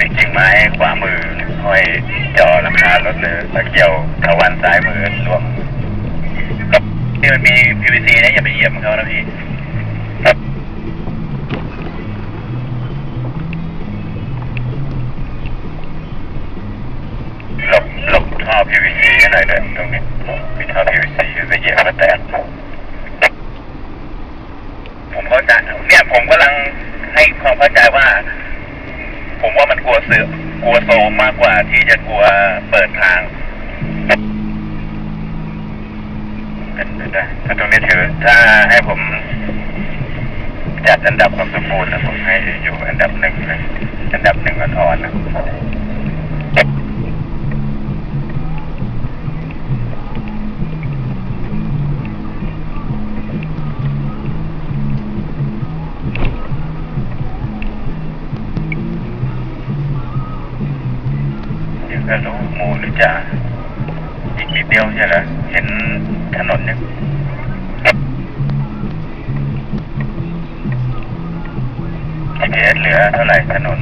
มีกิ่งไม้ขวามือห้อยจ่อหลังคารถหรือตะเกียวทวันซ้ายมือรวมครับที่มันมี PVC นะอย่าไปเหยียบมันเขานะพี่ครับหลบหลบท่อ PVC ให้หน่อยเด้อตรงนี้มีท่อ PVC อยู่ไปเหยียบก็แตกผมเข้าใจเนี่ยผมกำลังให้ความเข้าใจว่า ผมว่ามันกลัวเสื อกกลัวโซมมากกว่าที่จะกลัวเปิดทางได้ถ้าตรงนี้ถือถ้าให้ผมจัดอันดับความสมบูรณ์นะผมให้อยู่อันดับหนึ่งเลยอันดับหนึ่งอ่อนๆนะ เดี๋ยวก็รู้หมูหรือจ่าอีกนิดเดียวใช่ไหมเห็นถนนเนี่ย GPS เหลือเท่าไหร่ถนน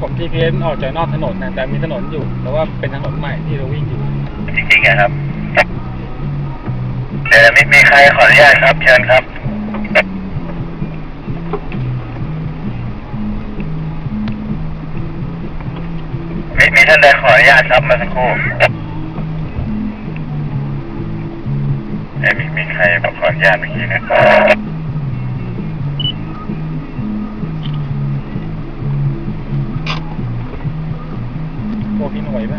ผม GPS ออกจากนอกถนนนะแต่มีถนนอยู่ แต่ว่าเป็นถนนใหม่ที่เราวิ่งอยู่ จริงๆอะครับ เดี๋ยวมีมีใครขออนุญาตครับ เชิญครับ ท่านใดขออนุญาตครับเมาสักครู่เอ้มีมีใครบอกขออนุญาตเมื่อกี้นะพวกพี่หน่วยไหม